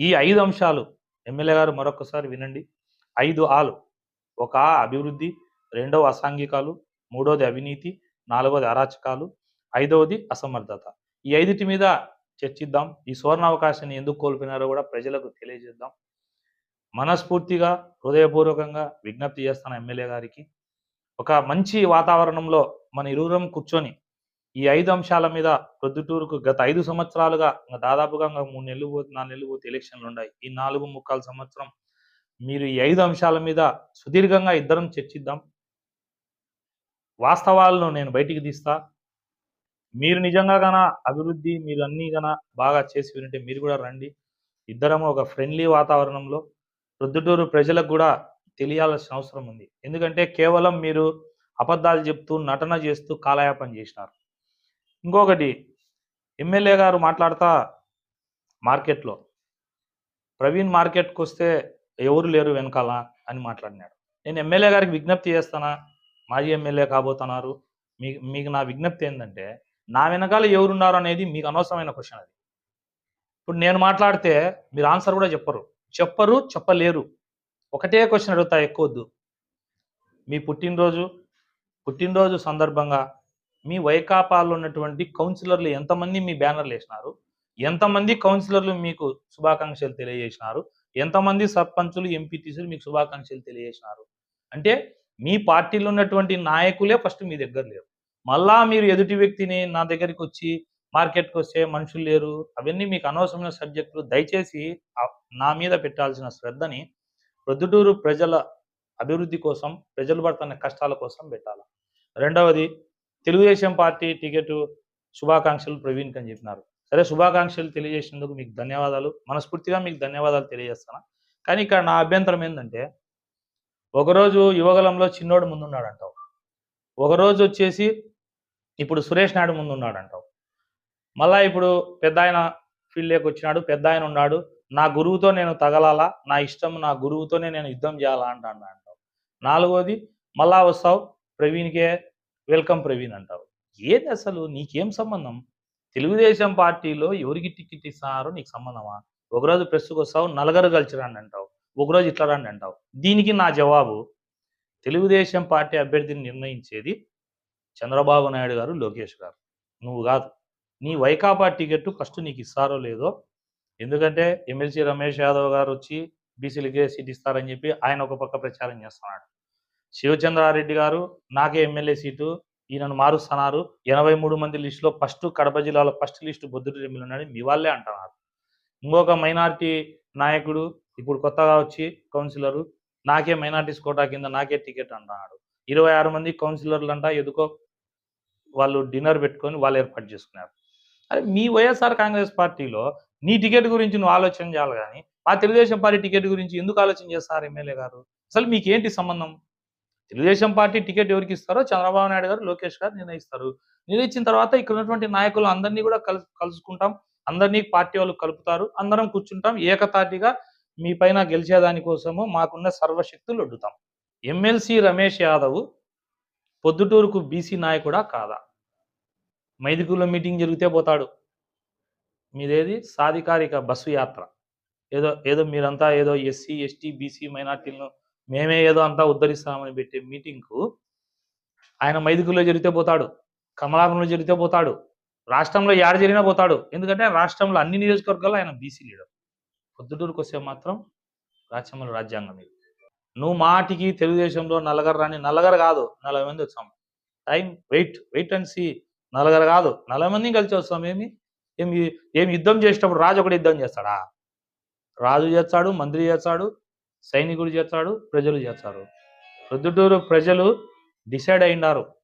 ఈ ఐదు అంశాలు ఎమ్మెల్యే గారు మరొకసారి వినండి. ఐదు ఆలు. ఒక ఆ అభివృద్ధి రెండవ అసాంఘికాలు మూడవది అవినీతి నాలుగవది అరాచకాలు ఐదవది అసమర్థత. ఈ ఐదుటి మీద చర్చిద్దాం. ఈ సువర్ణ అవకాశాన్ని ఎందుకు కోల్పోయినారో కూడా ప్రజలకు తెలియజేద్దాం. మనస్ఫూర్తిగా హృదయపూర్వకంగా విజ్ఞప్తి చేస్తాను ఎమ్మెల్యే గారికి. ఒక మంచి వాతావరణంలో మన ఇరువురం కూర్చొని ఈ ఐదు అంశాల మీద ప్రొద్దుటూరుకు గత ఐదు సంవత్సరాలుగా దాదాపుగా ఇంకా మూడు నెలలు పోతే నాలుగు నెలలు పోతే ఎలక్షన్లు ఉన్నాయి. ఈ నాలుగు ముక్కాలు సంవత్సరం మీరు ఈ ఐదు అంశాల మీద సుదీర్ఘంగా ఇద్దరం చర్చిద్దాం. వాస్తవాలను నేను బయటికి తీస్తా. మీరు నిజంగా గన అభివృద్ధి మీరు అన్నీ గన బాగా చేసి వింటే మీరు కూడా రండి. ఇద్దరం ఒక ఫ్రెండ్లీ వాతావరణంలో ప్రొద్దుటూరు ప్రజలకు కూడా తెలియాల్సిన అవసరం ఉంది. ఎందుకంటే కేవలం మీరు అబద్ధాలు చెప్తూ నటన చేస్తూ కాలయాపన చేసినారు. ఇంకొకటి ఎమ్మెల్యే గారు మాట్లాడతా మార్కెట్లో. ప్రవీణ్ మార్కెట్కి వస్తే ఎవరు లేరు వెనకాల అని మాట్లాడినాడు. నేను ఎమ్మెల్యే గారికి విజ్ఞప్తి చేస్తానా? మాజీ ఎమ్మెల్యే కాబోతున్నారు. మీ మీకు నా విజ్ఞప్తి ఏంటంటే నా వెనకాల ఎవరున్నారు అనేది మీకు అనవసరమైన క్వశ్చన్ అది. ఇప్పుడు నేను మాట్లాడితే మీరు ఆన్సర్ కూడా చెప్పరు. చెప్పరు చెప్పలేరు. ఒకటే క్వశ్చన్ అడుగుతా ఎక్కువద్దు. మీ పుట్టినరోజు పుట్టినరోజు సందర్భంగా మీ వైకాపాలో ఉన్నటువంటి కౌన్సిలర్లు ఎంతమంది మీ బ్యానర్లు వేసినారు? ఎంతమంది కౌన్సిలర్లు మీకు శుభాకాంక్షలు తెలియజేసినారు? ఎంతమంది సర్పంచులు ఎంపీటీసీలు మీకు శుభాకాంక్షలు తెలియజేసినారు? అంటే మీ పార్టీలో ఉన్నటువంటి నాయకులే ఫస్ట్ మీ దగ్గర లేరు. మళ్ళా మీరు ఎదుటి వ్యక్తిని నా దగ్గరికి వచ్చి మార్కెట్కి వస్తే మనుషులు లేరు. అవన్నీ మీకు అనవసరమైన సబ్జెక్టులు. దయచేసి నా మీద పెట్టాల్సిన శ్రద్ధని ప్రొద్దుటూరు ప్రజల అభివృద్ధి కోసం ప్రజలు పడుతున్న కష్టాల కోసం పెట్టాలి? రెండవది తెలుగుదేశం పార్టీ టికెట్ శుభాకాంక్షలు ప్రవీణ్కి అని చెప్పినారు. సరే శుభాకాంక్షలు తెలియజేసినందుకు మీకు ధన్యవాదాలు. మనస్ఫూర్తిగా మీకు ధన్యవాదాలు తెలియజేస్తాను. కానీ ఇక్కడ నా అభ్యంతరం ఏంటంటే ఒకరోజు యువగలంలో చిన్నోడు ముందున్నాడు అంటావు ఒకరోజు వచ్చేసి ఇప్పుడు సురేష్ నాయుడు ముందు ఉన్నాడు అంటావు మళ్ళా ఇప్పుడు పెద్ద ఆయన ఫీల్డ్లోకి వచ్చినాడు పెద్ద ఆయన ఉన్నాడు. నా గురువుతో నేను తగలాలా? నా ఇష్టం నా గురువుతోనే నేను యుద్ధం చేయాలా అంటాను అంటావు. నాలుగోది మళ్ళా వస్తావు ప్రవీణ్కే వెల్కమ్ ప్రవీణ్ అంటావు. ఏది అసలు? నీకేం సంబంధం? తెలుగుదేశం పార్టీలో ఎవరికి టికెట్ ఇస్తున్నారో నీకు సంబంధమా? ఒకరోజు ప్రెస్కి వస్తావు నలుగురు కలిసి రండి అంటావు. ఒకరోజు ఇట్లా రండి అంటావు. దీనికి నా జవాబు తెలుగుదేశం పార్టీ అభ్యర్థిని నిర్ణయించేది చంద్రబాబు నాయుడు గారు లోకేష్ గారు. నువ్వు కాదు. నీ వైకాపా టికెట్ ఫస్ట్ నీకు ఇస్తారో లేదో ఎందుకంటే ఎమ్మెల్సీ రమేష్ యాదవ్ గారు వచ్చి బీసీలకే సీట్ ఇస్తారని చెప్పి ఆయన ఒక పక్క ప్రచారం చేస్తున్నాడు. శివచంద్రారెడ్డి గారు నాకే ఎమ్మెల్యే సీటు ఈయనను మారుస్తున్నారు. ఎనభై మూడు మంది లిస్టులో ఫస్ట్ కడప జిల్లాలో ఫస్ట్ లిస్టు బొద్దుడి ఎమ్మెల్యే ఉన్నాడు మీ వాళ్ళే అంటున్నారు. ఇంకొక మైనార్టీ నాయకుడు ఇప్పుడు కొత్తగా వచ్చి కౌన్సిలరు నాకే మైనార్టీస్ కోటా కింద నాకే టికెట్ అంటున్నాడు. ఇరవై ఆరు మంది కౌన్సిలర్లు అంట ఎదుకో వాళ్ళు డిన్నర్ పెట్టుకొని వాళ్ళు ఏర్పాటు చేసుకున్నారు. అరే మీ వైఎస్ఆర్ కాంగ్రెస్ పార్టీలో నీ టికెట్ గురించి నువ్వు ఆలోచన చేయాలి కానీ మా తెలుగుదేశం పార్టీ టికెట్ గురించి ఎందుకు ఆలోచన చేస్తారు ఎమ్మెల్యే గారు? అసలు మీకేంటి సంబంధం? తెలుగుదేశం పార్టీ టికెట్ ఎవరికి ఇస్తారో చంద్రబాబు నాయుడు గారు లోకేష్ గారు నిర్ణయిస్తారు. నిర్ణయించిన తర్వాత ఇక్కడ ఉన్నటువంటి నాయకులు అందరినీ కూడా కలు కలుసుకుంటాం. అందరినీ పార్టీ వాళ్ళు కలుపుతారు. అందరం కూర్చుంటాం. ఏకతాటిగా మీ పైన గెలిచేదాని కోసము మాకున్న సర్వశక్తులు ఒడ్డుతాం. ఎమ్మెల్సీ రమేష్ యాదవ్ పొద్దుటూరుకు బీసీ నాయకుడా కాదా? మైదుగులో మీటింగ్ జరిగితే పోతాడు. మీదేది? సాధికారిక బస్సు యాత్ర. ఏదో ఏదో మీరంతా ఏదో ఎస్సీ ఎస్టీ బీసీ మైనార్టీలను మేమే ఏదో అంతా ఉద్ధరిస్తామని పెట్టే మీటింగ్కు ఆయన మైదుకుల్లో జరిగితే పోతాడు కమలాపురంలో జరిగితే పోతాడు రాష్ట్రంలో యాడ జరిగినా పోతాడు. ఎందుకంటే రాష్ట్రంలో అన్ని నియోజకవర్గాల్లో ఆయన బీసీ లీడర్. పొద్దుటూరుకు వస్తే మాత్రం రాజ్యంలో రాజ్యాంగం ఇది. నువ్వు మాటికి తెలుగుదేశంలో నలగర రాని నలగర కాదు నలభై మంది వచ్చాము time wait wait and see. నలగర కాదు నలభై మంది కలిసి వస్తాం ఏమి? ఏమి ఏమి యుద్ధం చేసేటప్పుడు రాజు ఒకటి యుద్ధం చేస్తాడా? రాజు చేస్తాడు మంత్రి చేస్తాడు సైనికుడు చేస్తాడు ప్రజలు చేస్తారు. ప్రొద్దుటూరు ప్రజలు డిసైడ్ అయినారు.